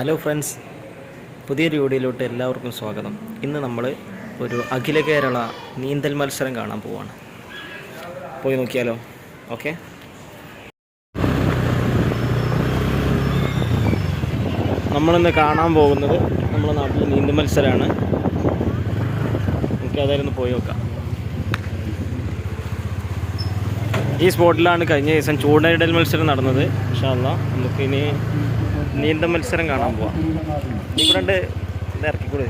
Hello friends പുതിയൊരു വീഡിയോയിലോട്ട് എല്ലാവർക്കും സ്വാഗതം. ഇന്ന് നമ്മൾ ഒരു അഖില കേരള നീന്തൽ മത്സരം കാണാൻ പോവാണ്. പോയി നോക്കിയാലോ? ഓക്കെ നമ്മളിന്ന് കാണാൻ പോകുന്നത് നമ്മുടെ നാട്ടിൽ നീന്തൽ മത്സരമാണ് നമുക്ക് അതായിരുന്നു പോയി നോക്കാം. ഈ സ്പോട്ടിലാണ് കഴിഞ്ഞ ദിവസം ചൂണ്ടയിടൽ മത്സരം നടന്നത്. പക്ഷേ അല്ല നമുക്കിനി നീന്തൽ മത്സരം കാണാൻ പോവാം ഇവിടെ ഇത് ഇറക്കിക്കൂടെ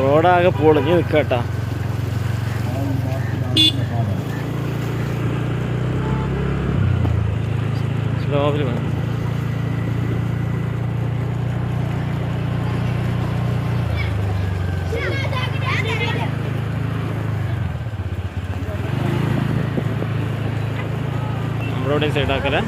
റോഡാകെ പൊളിഞ്ഞ് നിൽക്കട്ടാ സ്ലോവിൽ വേണം നമ്മളോടെയും സൈഡാക്കല്ലേ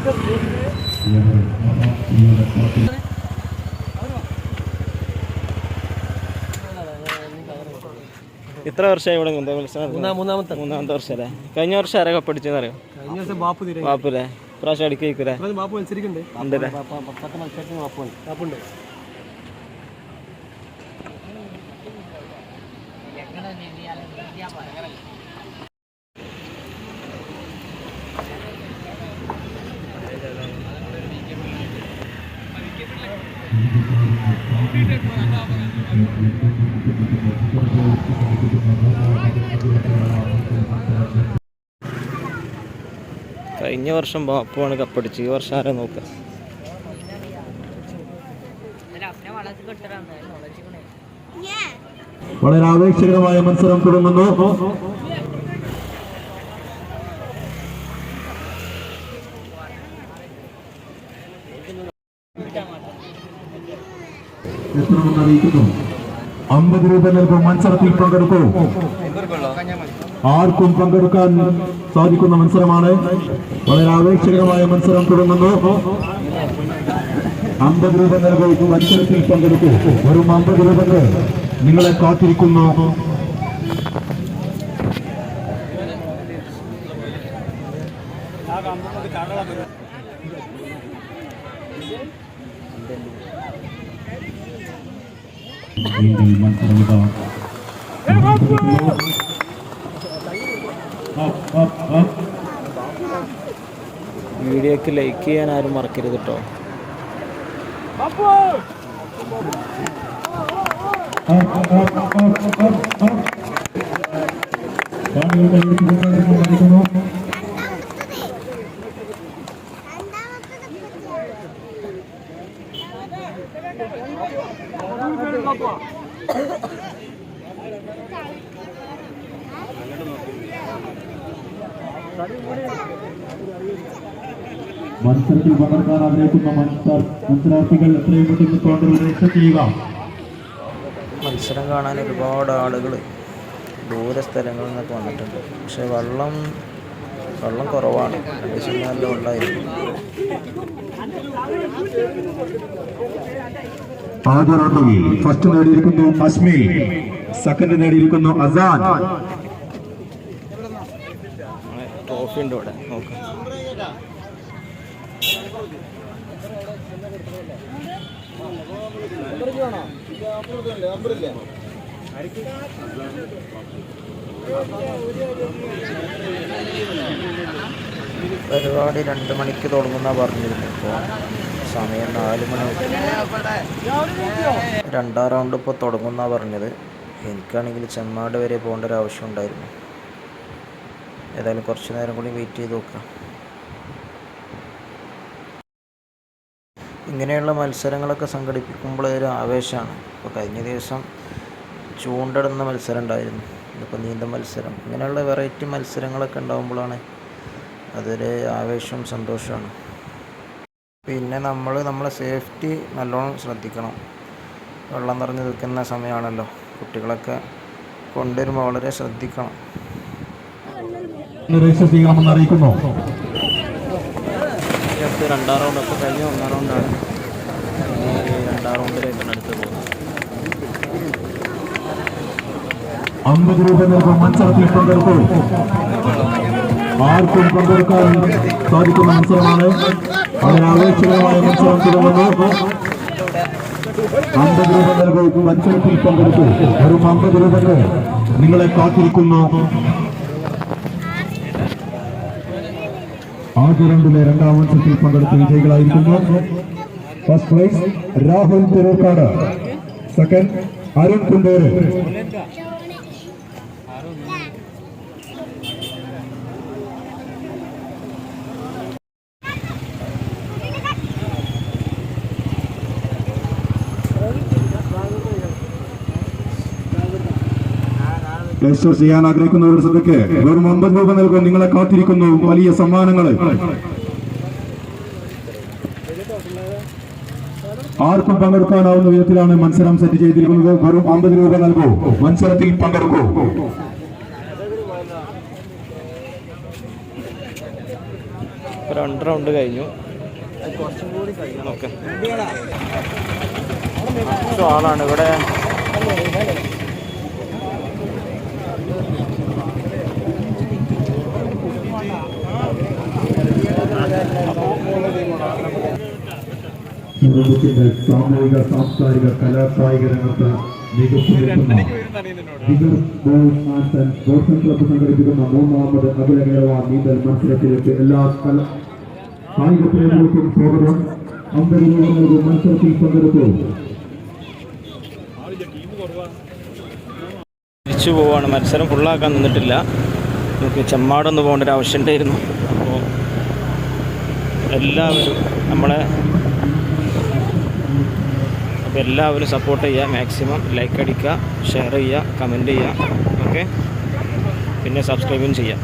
ഇത്ര വർഷമായി ഇവിടെ മൂന്നാമത്തെ. മൂന്നാമത്തെ വർഷം അല്ലേ കഴിഞ്ഞ വർഷം ആരെ കപ്പടിച്ചെന്ന് അറിയോ കഴിഞ്ഞ വർഷം ബാപ്പു ബാപ്പു അല്ലേ പ്രാവശ്യം അടിക്കേക്കൂലേ ബാപ്പു മത്സരിക്കണ്ടേ ഉണ്ടല്ലേ കഴിഞ്ഞ വർഷം ബാപ്പുവാണ് കപ്പടിച്ച് ഈ വർഷം ആരാ നോക്കുക വളരെ ആവേശകരമായ മത്സരം തുടങ്ങുന്നു. എത്തണമെന്ന് അറിയിക്കുന്നു. അമ്പത് രൂപ നൽകും മത്സരത്തിൽ പങ്കെടുക്കൂ. ആർക്കും പങ്കെടുക്കാൻ സാധിക്കുന്ന മത്സരമാണ്. വളരെ ആവേശകരമായ മത്സരം തുടങ്ങുന്നു. അമ്പത് രൂപ നൽകും മത്സരത്തിൽ പങ്കെടുക്കൂ. വെറും അമ്പത് രൂപ നിങ്ങളെ കാത്തിരിക്കുന്നു. വീഡിയോക്ക് ലൈക്ക് ചെയ്യാൻ ആരും മറക്കരുത് കേട്ടോ. കാണികളുടെ മത്സരത്തിൽ പങ്കെടുക്കാൻ ആഗ്രഹിക്കുന്ന മത്സര മത്സരാർത്ഥികൾ എത്രയും പെട്ടെന്ന് രജിസ്റ്റർ ചെയ്യുക. മത്സരം കാണാൻ ഒരുപാട് ആളുകൾ ദൂരസ്ഥലങ്ങളിൽ നിന്നൊക്കെ വന്നിട്ടുണ്ട്. പക്ഷെ വെള്ളം വെള്ളം കുറവാണ്. ഏകദേശം നല്ല ഫസ്റ്റ് നേടിയിരിക്കുന്നു അസ്മി സെക്കൻഡ് നേടിയിരിക്കുന്നു അസാൻ. ട്രോഫി ഉണ്ട് ഇവിടെ. നോക്കാം. പരിപാടി രണ്ട് മണിക്ക് തുടങ്ങുന്ന പറഞ്ഞിരുന്നു. ഇപ്പോൾ സമയം നാല് മണി. രണ്ടാം റൗണ്ട് ഇപ്പോൾ തുടങ്ങുന്ന പറഞ്ഞത്. എനിക്കാണെങ്കിൽ ചെമ്മാട് വരെ പോകേണ്ട ഒരു ആവശ്യം ഉണ്ടായിരുന്നു. ഏതായാലും കുറച്ച് നേരം കൂടി വെയിറ്റ് ചെയ്ത് നോക്കാം. ഇങ്ങനെയുള്ള മത്സരങ്ങളൊക്കെ സംഘടിപ്പിക്കുമ്പോൾ ഒരു ആവേശമാണ് ഇപ്പോൾ കഴിഞ്ഞ ദിവസം ചൂണ്ടിടുന്ന മത്സരം ഉണ്ടായിരുന്നു. ഇതിപ്പോൾ നീന്തൽ മത്സരം. ഇങ്ങനെയുള്ള വെറൈറ്റി മത്സരങ്ങളൊക്കെ ഉണ്ടാകുമ്പോഴാണ് അതൊരു ആവേശവും സന്തോഷമാണ് പിന്നെ നമ്മൾ നമ്മളെ സേഫ്റ്റി നല്ലോണം ശ്രദ്ധിക്കണം. വെള്ളം നിറഞ്ഞു നിൽക്കുന്ന സമയമാണല്ലോ. കുട്ടികളൊക്കെ കൊണ്ടുവരുമ്പോൾ വളരെ ശ്രദ്ധിക്കണം. അറിയിക്കുന്നു. രണ്ടാം റൗണ്ട് ഒക്കെ കഴിഞ്ഞ് ഒന്നാം റൗണ്ടാണ് ഇനി രണ്ടാം റൗണ്ടിലേക്കാണ് അടുത്ത് പോകുന്നത്. അമ്പത് രൂപ നൽകും മത്സരത്തിൽ പങ്കെടുക്കൂ. ആർക്കും പങ്കെടുക്കാൻ സാധിക്കുന്ന മത്സരമാണ്. വളരെ ആവേശകരമായ മത്സരം തുടങ്ങുന്നു അമ്പത് രൂപ നൽകി മത്സരത്തിൽ പങ്കെടുത്തു. വെറും അമ്പത് രൂപക്ക് നിങ്ങളെ കാത്തിരിക്കുന്നു. ആദ്യ രണ്ടിലെ രണ്ടാം മത്സരത്തിൽ പങ്കെടുത്ത വിജയികളായിരിക്കുന്നു. First prize Rahul Thirurkad. Second Arun Kunder. Register ചെയ്യാൻ ആഗ്രഹിക്കുന്നവരുടെ ശ്രദ്ധയ്ക്ക് വെറും അമ്പത് രൂപ നൽകും നിങ്ങളെ കാത്തിരിക്കുന്നു. വലിയ സമ്മാനങ്ങൾ. ആർക്കും പങ്കെടുക്കാനാവുന്ന വിധത്തിലാണ് മത്സരം സെറ്റ് ചെയ്തിരിക്കുന്നത്. വെറും അമ്പത് രൂപ നൽകൂ. മത്സരത്തിൽ പങ്കെടുക്കൂ. രണ്ട് റൗണ്ട് കഴിഞ്ഞു. ഓക്കെ. ആളാണ് ഇവിടെ സമൂഹത്തിന്റെ സാമൂഹിക സാംസ്കാരിക കലാകായിക രംഗത്ത് സംഘടിപ്പിക്കുന്ന മൂന്നാമത് അഖില കേരള നീന്തൽ മത്സരത്തിലേക്ക് എല്ലാ കായിക പ്രേമികൾക്കും സ്വാഗതം. അന്തരീക്ഷ മത്സരത്തിൽ പങ്കെടുത്തു. തിരിച്ചു പോവാണ്. മത്സരം ഫുള്ളാക്കാൻ നിന്നിട്ടില്ല. നമുക്ക് ചെമ്മാടൊന്ന് പോകേണ്ട ഒരു ആവശ്യം ഉണ്ടായിരുന്നു. അപ്പോൾ എല്ലാവരും നമ്മളെ അപ്പോൾ എല്ലാവരും സപ്പോർട്ട് ചെയ്യുക. മാക്സിമം ലൈക്ക് അടിക്കുക ഷെയർ ചെയ്യുക കമന്റ് ചെയ്യുക. ഓക്കെ പിന്നെ സബ്സ്ക്രൈബും ചെയ്യുക